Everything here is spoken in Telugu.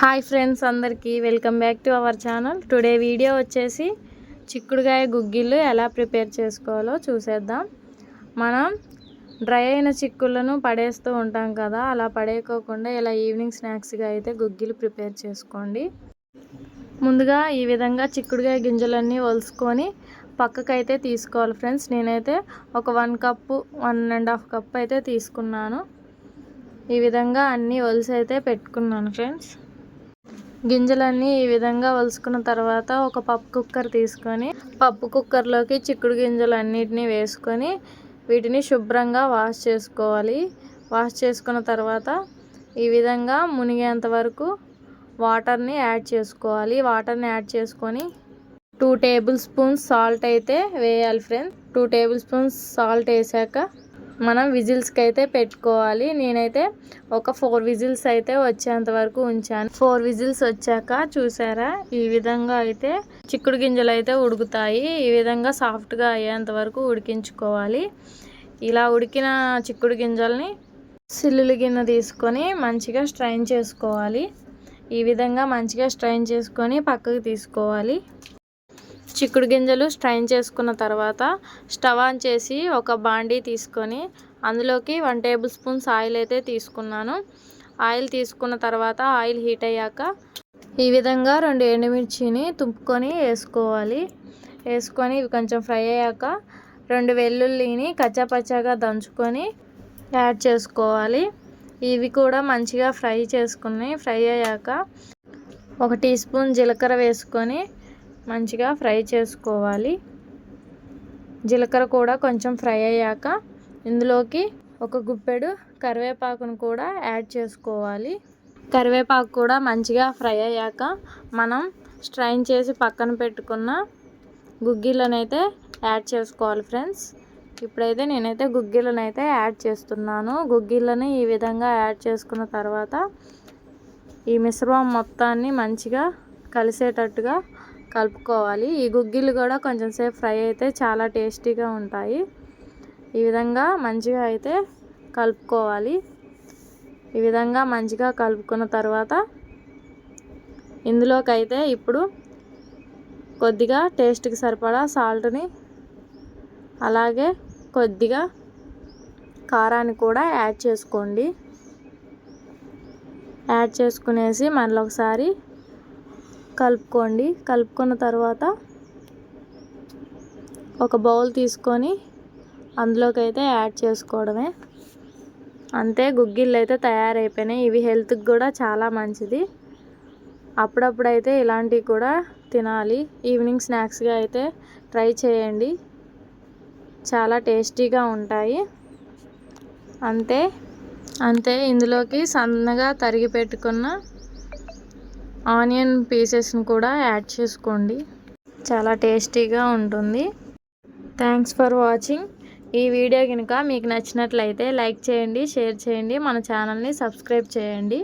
హాయ్ ఫ్రెండ్స్ అందరికీ welcome back to our channel. Today video వచ్చేసి చిక్కుడుగాయ గుగ్గిళ్ళు ఎలా ప్రిపేర్ చేసుకోవాలో చూసేద్దాం. మనం డ్రై అయిన చిక్కులను పడేస్తూ ఉంటాం కదా అలా పడేయకోకుండా ఇలా ఈవినింగ్ స్నాక్స్గా అయితే గుగ్గిలు ప్రిపేర్ చేసుకోండి. ముందుగా ఈ విధంగా చిక్కుడుగాయ గింజలన్నీ వలుసుకొని పక్కకైతే తీసుకోవాలి ఫ్రెండ్స్. నేనైతే ఒక one cup one and half cup అయితే తీసుకున్నాను. ఈ విధంగా అన్నీ ఒలిసి అయితే పెట్టుకున్నాను ఫ్రెండ్స్. గింజలన్నీ ఈ విధంగా వలుసుకున్న తర్వాత ఒక పప్పు కుక్కర్ తీసుకొని పప్పు కుక్కర్లోకి చిక్కుడు గింజలు అన్నిటినీ వేసుకొని వీటిని శుభ్రంగా వాష్ చేసుకోవాలి. వాష్ చేసుకున్న తర్వాత ఈ విధంగా మునిగేంత వరకు వాటర్ని యాడ్ చేసుకోవాలి. వాటర్ని యాడ్ చేసుకొని టూ టేబుల్ స్పూన్స్ సాల్ట్ అయితే వేయాలి friends. Two table spoons salt వేసాక మనం విజిల్స్కి అయితే పెట్టుకోవాలి. నేనైతే ఒక ఫోర్ విజిల్స్ అయితే వచ్చేంత వరకు ఉంచాను. ఫోర్ విజిల్స్ వచ్చాక చూసారా? ఈ విధంగా అయితే చిక్కుడు గింజలు అయితే ఉడుకుతాయి. ఈ విధంగా సాఫ్ట్గా అయ్యేంత వరకు ఉడికించుకోవాలి. ఇలా ఉడికిన చిక్కుడు గింజల్ని సిల్లులు గిన్నె తీసుకొని మంచిగా స్ట్రైన్ చేసుకోవాలి. ఈ విధంగా మంచిగా స్ట్రైన్ చేసుకొని పక్కకు తీసుకోవాలి. చిక్కుడు గింజలు స్ట్రైన్ చేసుకున్న తర్వాత స్టవ్ ఆన్ చేసి ఒక బాండీ తీసుకొని అందులోకి వన్ టేబుల్ స్పూన్స్ ఆయిల్ అయితే తీసుకున్నాను. ఆయిల్ తీసుకున్న తర్వాత ఆయిల్ హీట్ అయ్యాక ఈ విధంగా రెండు ఎండుమిర్చిని తుంపుకొని వేసుకోవాలి. వేసుకొని ఇవి కొంచెం ఫ్రై అయ్యాక రెండు వెల్లుల్లిని కచ్చాపచ్చాగా దంచుకొని యాడ్ చేసుకోవాలి. ఇవి కూడా మంచిగా ఫ్రై చేసుకుని ఫ్రై అయ్యాక ఒక టీ స్పూన్ జీలకర్ర వేసుకొని మంచిగా ఫ్రై చేసుకోవాలి. జీలకర్ర కూడా కొంచెం ఫ్రై అయ్యాక ఇందులోకి ఒక గుప్పెడు కరివేపాకును కూడా యాడ్ చేసుకోవాలి. కరివేపాకు కూడా మంచిగా ఫ్రై అయ్యాక మనం స్ట్రైన్ చేసి పక్కన పెట్టుకున్న గుగ్గిలను యాడ్ చేసుకోవాలి ఫ్రెండ్స్. ఇప్పుడైతే నేనైతే గుగ్గిలను అయితే యాడ్ చేస్తున్నాను. గుగ్గిళ్ళని ఈ విధంగా యాడ్ చేసుకున్న తర్వాత ఈ మిశ్రమం మొత్తాన్ని మంచిగా కలిసేటట్టుగా కలుపుకోవాలి. ఈ గుగ్గిలు కూడా కొంచెం సేపు ఫ్రై అయితే చాలా టేస్టీగా ఉంటాయి. ఈ విధంగా మంచిగా అయితే కలుపుకోవాలి. ఈ విధంగా మంచిగా కలుపుకున్న తర్వాత ఇందులోకైతే ఇప్పుడు కొద్దిగా టేస్ట్కి సరిపడా సాల్ట్ని అలాగే కొద్దిగా కారాన్ని కూడా యాడ్ చేసుకోండి. యాడ్ చేసుకునేసి మళ్ళీ ఒకసారి కలుపుకోండి. కలుపుకున్న తర్వాత ఒక బౌల్ తీసుకొని అందులోకి అయితే యాడ్ చేసుకోవడమే. అంతే గుగ్గిళ్ళు అయితే తయారైపోయినాయి. ఇవి హెల్త్కి కూడా చాలా మంచిది. అప్పుడప్పుడైతే ఇలాంటివి కూడా తినాలి. ఈవినింగ్ స్నాక్స్గా అయితే ట్రై చేయండి. చాలా టేస్టీగా ఉంటాయి. అంతే. అంతే ఇందులోకి సన్నగా తరిగి పెట్టుకున్న ఆనియన్ పీసెస్ని కూడా యాడ్ చేసుకోండి. చాలా టేస్టీగా ఉంటుంది. Thanks for watching. ఈ వీడియో కనుక మీకు నచ్చినట్లయితే లైక్ చేయండి షేర్ చేయండి మన ఛానల్ని సబ్స్క్రైబ్ చేయండి.